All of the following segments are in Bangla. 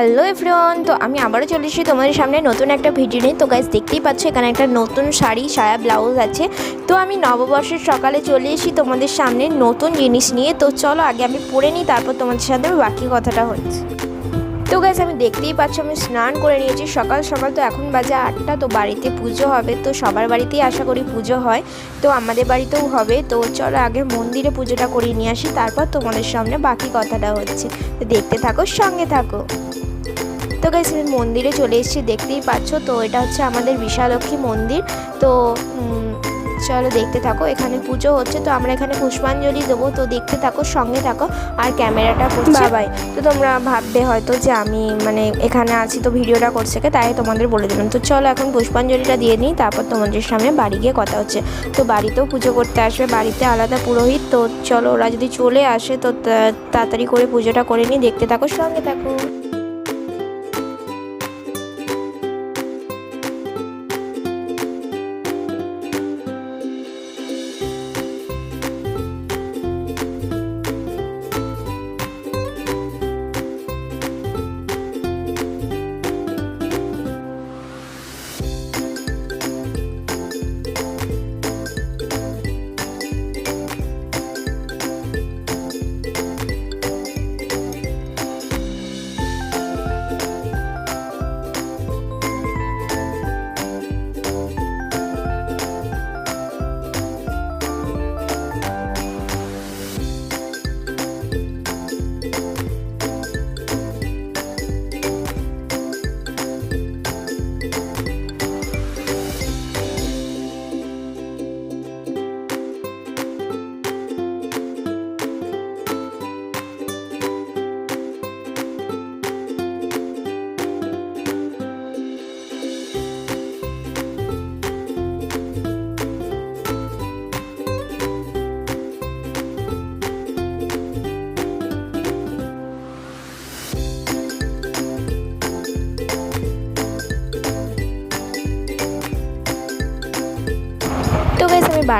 হ্যালো এভরিওয়ান তো আমি আবারও চলে এসেছি তোমাদের সামনে নতুন একটা ভিডিও নিয়ে। তো গাইজ দেখতেই পাচ্ছ, এখানে একটা নতুন শাড়ি, সায়া ব্লাউজ আছে। তো আমি নববর্ষের সকালে চলে এসেছি তোমাদের সামনে নতুন জিনিস নিয়ে। তো চলো, আগে আমি পরে নিই, তারপর তোমাদের সাথে বাকি কথাটা হচ্ছে। তো গাইজ আমি দেখতেই পাচ্ছ, আমি স্নান করে নিয়েছি। সকাল সকাল তো এখন বাজে আটটা, তো বাড়িতে পুজো হবে। তো সবার বাড়িতেই আশা করি পুজো হয়। তো আমাদের বাড়িতেও হবে। তো চলো, আগে মন্দিরে পুজোটা করিয়ে নিয়ে আসি। তারপর তোমাদের সামনে বাকি কথাটা হচ্ছে। তো দেখতে থাকো, সঙ্গে থাকো। তো গাইস আমি মন্দিরে চলে এসেছি দেখতেই পাচ্ছ। তো এটা হচ্ছে আমাদের বিশালক্ষী মন্দির। তো চলো দেখতে থাকো এখানে পুজো হচ্ছে। তো আমরা এখানে পুষ্পাঞ্জলি দেবো। তো দেখতে থাকো সঙ্গে থাকো। আর ক্যামেরাটা বাবাই। তো তোমরা ভাববে হয়তো যে আমি মানে এখানে আছি তো ভিডিওটা করছে কে তাই তোমাদের বলে দিলাম। তো চলো এখন পুষ্পাঞ্জলিটা দিয়ে নিই তারপর তোমাদের সামনে বাড়ি গিয়ে কথা হচ্ছে। তো বাড়িতেও পুজো করতে আসবে বাড়িতে আলাদা পুরোহিত। তো চলো ওরা যদি চলে আসে তো তা- তাড়াতাড়ি করে পুজোটা করে নিই। দেখতে থাকো সঙ্গে থাকো।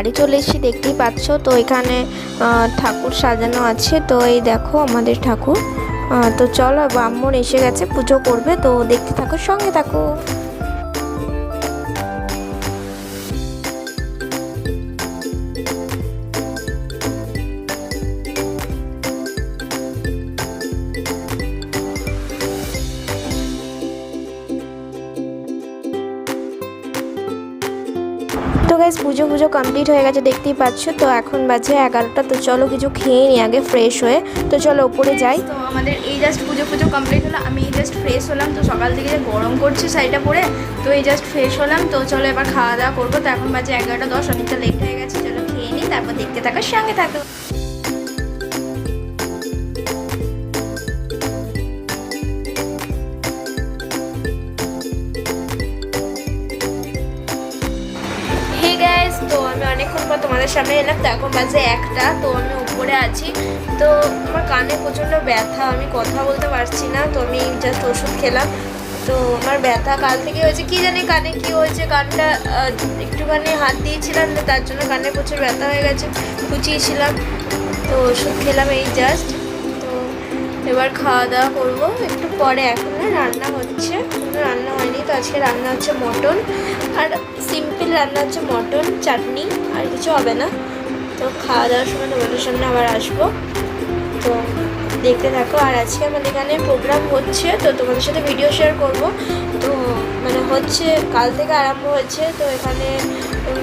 বাড়ি চলে এসেছি, দেখতেই পাচ্ছ। তো এখানে ঠাকুর সাজানো আছে। তো এই দেখো আমাদের ঠাকুর। তো চলো ব্রাহ্মণ এসে গেছে, পুজো করবে। তো দেখতে থাকো, সঙ্গে থাকো। গাইজ পুজো পুজো কমপ্লিট হয়ে গেছে, দেখতেই পাচ্ছ। তো এখন বাজে এগারোটা, তো চলো কিছু খেয়ে নিই আগে ফ্রেশ হয়ে। তো চলো উপরে যাই। তো আমাদের এই জাস্ট পুজো পুজো কমপ্লিট হলো। আমি এই জাস্ট ফ্রেশ হলাম, তো সকাল থেকে যে গরম করছে শাড়িটা পরে, তো এই জাস্ট ফ্রেশ হলাম। তো চলো এবার খাওয়া দাওয়া করব। তো এখন বাজে এগারোটা দশ, অনেকটা লেট হয়ে গেছে। চলো খেয়ে নিই, তারপর দেখতে থাকার সঙ্গে থাকো। সামনে এলাম তো এখন বাজে একটা, তো আমি উপরে আছি। তো আমার কানে প্রচণ্ড ব্যথা, আমি কথা বলতে পারছি না, তো আমি জাস্ট ওষুধ খেলাম। তো আমার ব্যথা কাল থেকে হয়েছে, কি জানি কানে কি হয়েছে, কানটা একটুখানি হাত দিয়েছিলাম, তো তার জন্য কানে প্রচুর ব্যথা হয়ে গেছে, খুঁচিয়েছিলাম। তো ওষুধ খেলাম এই জাস্ট এবার খাওয়া দাওয়া করব। একটু পরে এখন না রান্না হচ্ছে। রান্না হয়নি, তো আজকে রান্না হচ্ছে মটন। আর সিম্পল রান্না হচ্ছে মটন, চাটনি, আর কিছু হবে না। তো খাওয়া দাওয়ার সময় তোমাদের সামনে আবার আসব। তো দেখতে থাকো। আর আজকে আমাদের এখানে প্রোগ্রাম হচ্ছে, তো তোমাদের সাথে ভিডিও শেয়ার করব। তো মানে হচ্ছে, কাল থেকে আরম্ভ হয়েছে, তো এখানে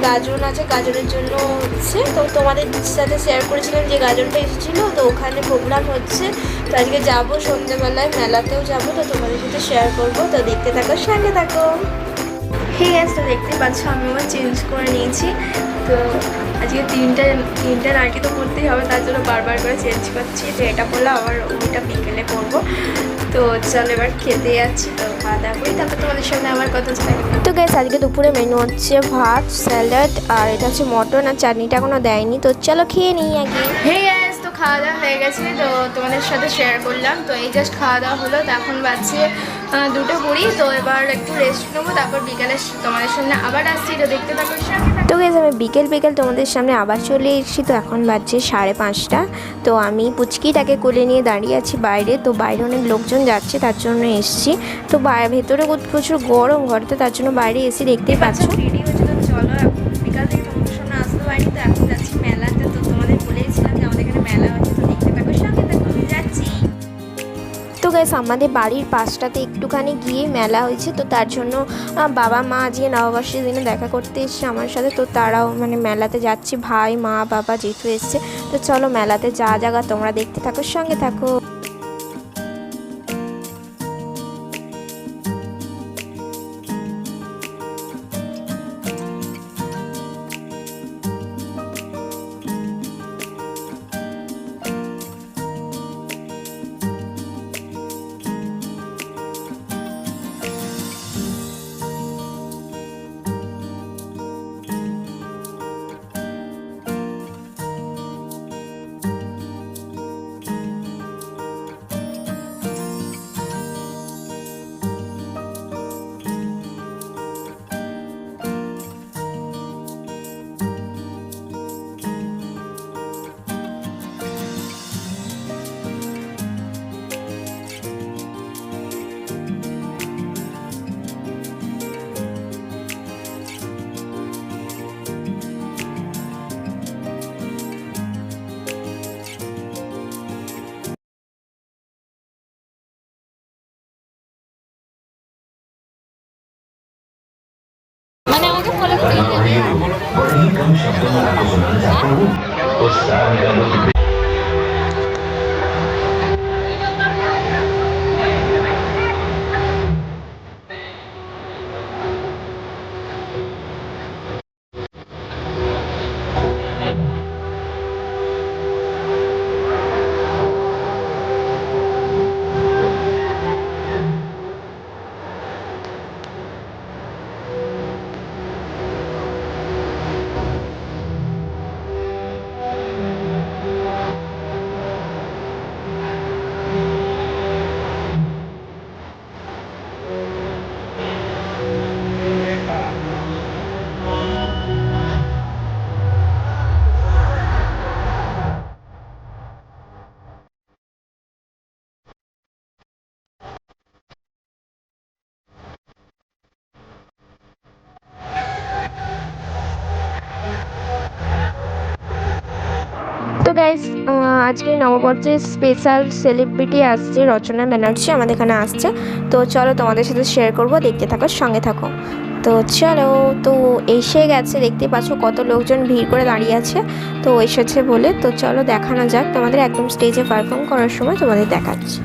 গাজন আছে, গাজনের জন্য হচ্ছে। তো তোমাদের সাথে শেয়ার করেছিলাম যে গাজনটা এসেছিল, তো ওখানে প্রোগ্রাম হচ্ছে। তো আজকে যাব সন্ধ্যেবেলায় মেলাতেও যাব, তো তোমাদের সাথে শেয়ার করব। তো দেখতে থাকো, সঙ্গে থাকো। ঠিক আছে তো দেখতে পাচ্ছ আমি আমার চেঞ্জ করে নিয়েছি। তো আজকে তিনটা তিনটা নাইটি তো করতেই হবে তার জন্য বারবার করে চেঞ্জ করছি। তো এটা করলে আবার ওইটা বিকেলে করব তো চল এবার খেতে যাচ্ছি তো খাওয়া দাওয়া করি। তারপর তোমাদের সঙ্গে আমার কথা হচ্ছে। তো গ্যাস আজকে দুপুরে মেনু হচ্ছে ভাত স্যালাড আর এটা হচ্ছে মটন আর চাটনিটা এখনও দেয়নি। তো চলো খেয়ে নিই আগে। হে গ্যাস তো খাওয়া দাওয়া হয়ে গেছে। তো তোমাদের সাথে শেয়ার করলাম। তো এই জাস্ট খাওয়া দাওয়া হলো তো এখন বাজছে দুটো কুড়ি তো এবার একটু রেস্ট নেব তারপর বিকালে তোমাদের সামনে আবার আসছি তো দেখতে থাকো তো গেছ আমি বিকেল বিকেল তোমাদের সামনে আবার চলে এসেছি তো এখন বাজছে সাড়ে পাঁচটা। তো আমি পুচকিটাকে কোলে নিয়ে দাঁড়িয়ে আছি বাইরে তো বাইরে অনেক লোকজন যাচ্ছে তার জন্য এসছি। তো ভেতরে প্রচুর গরম ঘরতে তার জন্য বাইরে এসে দেখতেই পাচ্ছ। তো গ্যাস আমাদের বাড়ির পাশটাতে একটুখানি গিয়ে মেলা হয়েছে, তো তার জন্য বাবা, মা আজকে নববর্ষের দিনে দেখা করতে এসছে আমার সাথে। তো তারাও মানে মেলাতে যাচ্ছে, ভাই, মা, বাবা যেহেতু এসছে। তো চলো মেলাতে যা জায়গা তোমরা দেখতে থাকো, সঙ্গে থাকো। Ustaz গাইজ আজকে নববর্ষের স্পেশাল সেলিব্রিটি আসছে রচনা ব্যানার্জি আমাদের এখানে আসছে। তো চলো তোমাদের সাথে শেয়ার করব, দেখতে থাকো, সঙ্গে থাকো। তো চলো, তো এসে গেছে, দেখতে পাচ্ছ কত লোকজন ভিড় করে দাঁড়িয়ে আছে। তো এসেছে বলে, তো চলো দেখানো যাক, তোমাদের একদম স্টেজে পারফর্ম করার সময় তোমাদের দেখাচ্ছি।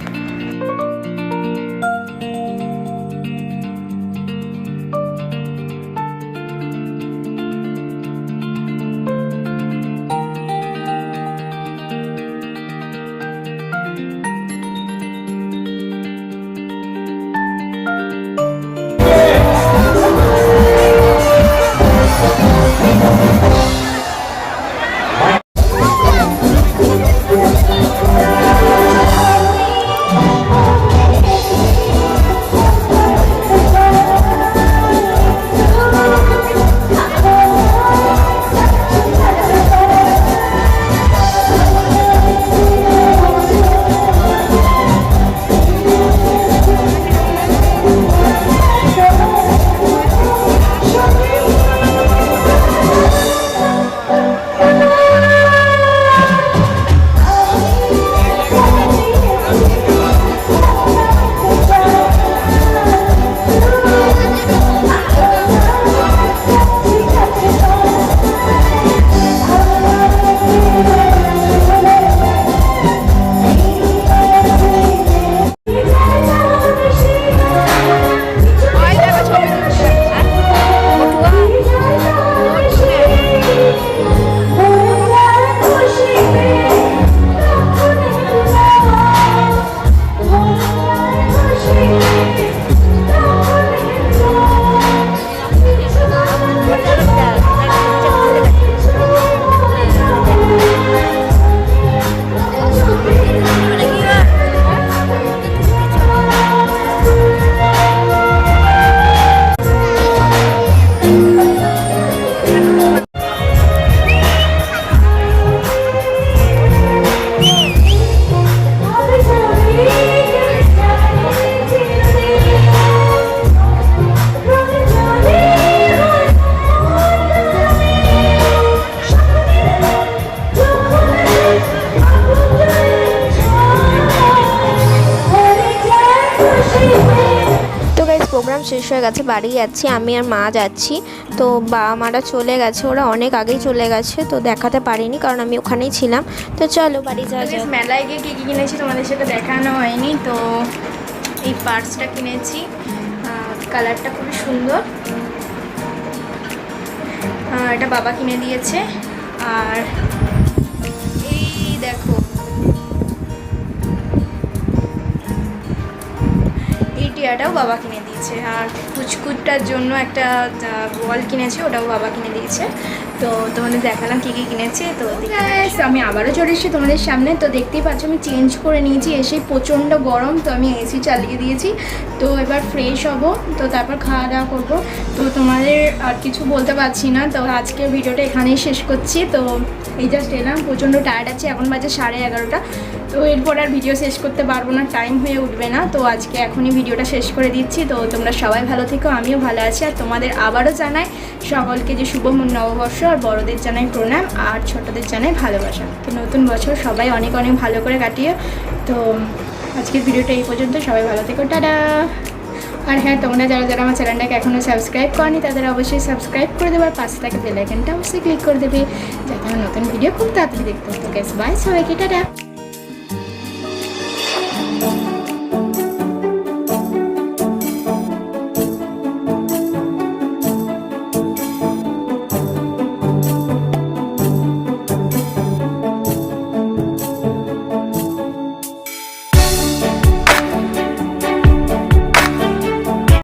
শেষ হয়ে গেছে বাড়ি যাচ্ছি আমি আর মা যাচ্ছি। তো বাবা মারা চলে গেছে ওরা অনেক আগেই চলে গেছে তো দেখাতে পারিনি কারণ আমি ওখানেই ছিলাম। তো চলো বাড়ি যাওয়া যাক। মেলায় গিয়ে কী কী কিনেছি তোমাদের সাথে দেখানো হয়নি তো এই পার্সটা কিনেছি। কালারটা খুবই সুন্দর। এটা বাবা কিনে দিয়েছে আর টিয়াটাও বাবা কিনে দিয়েছে। আর কুচকুটটার জন্য একটা বল কিনেছে ওটাও বাবা কিনে দিয়েছে। তো তোমাদের দেখালাম কী কী কিনেছে তো আমি আবারও চলে এসেছি তোমাদের সামনে। তো দেখতেই পাচ্ছ আমি চেঞ্জ করে নিয়েছি এসে প্রচণ্ড গরম তো আমি এসি চালিয়ে দিয়েছি। তো এবার ফ্রেশ হব তো তারপর খাওয়া দাওয়া করব। তো তোমাদের আর কিছু বলতে পারছি না তো আজকের ভিডিওটা এখানেই শেষ করছি। তো এই জাস্ট এলাম প্রচণ্ড টায়ার্ড আছে এখন বাজে সাড়ে এগারোটা। তো এরপর আর ভিডিও শেষ করতে পারব না টাইম হয়ে উঠবে না। তো আজকে এখনই ভিডিওটা শেষ করে দিচ্ছি। তো তোমরা সবাই ভালো থেকো, আমিও ভালো আছি। আর তোমাদের আবারও জানাই, সকলকে যে শুভ নববর্ষ আর বড়দের জানাই প্রণাম আর ছোটদের জানাই ভালোবাসা। তো নতুন বছর সবাই অনেক অনেক ভালো করে কাটিয়ে। তো আজকের ভিডিওটা এই পর্যন্ত, সবাই ভালো থেকো, টাটা! আর হ্যাঁ তোমরা যারা যারা আমার চ্যানেলটাকে এখনও সাবস্ক্রাইব করনি, তাদের অবশ্যই সাবস্ক্রাইব করে দেবে আর পাশে থাকে বেল আইকনটা অবশ্যই ক্লিক করে দেবে। যাতে আমার নতুন ভিডিও খুব তাড়াতাড়ি দেখতে হতো গ্যাস বাই সবাইকে, টাটা!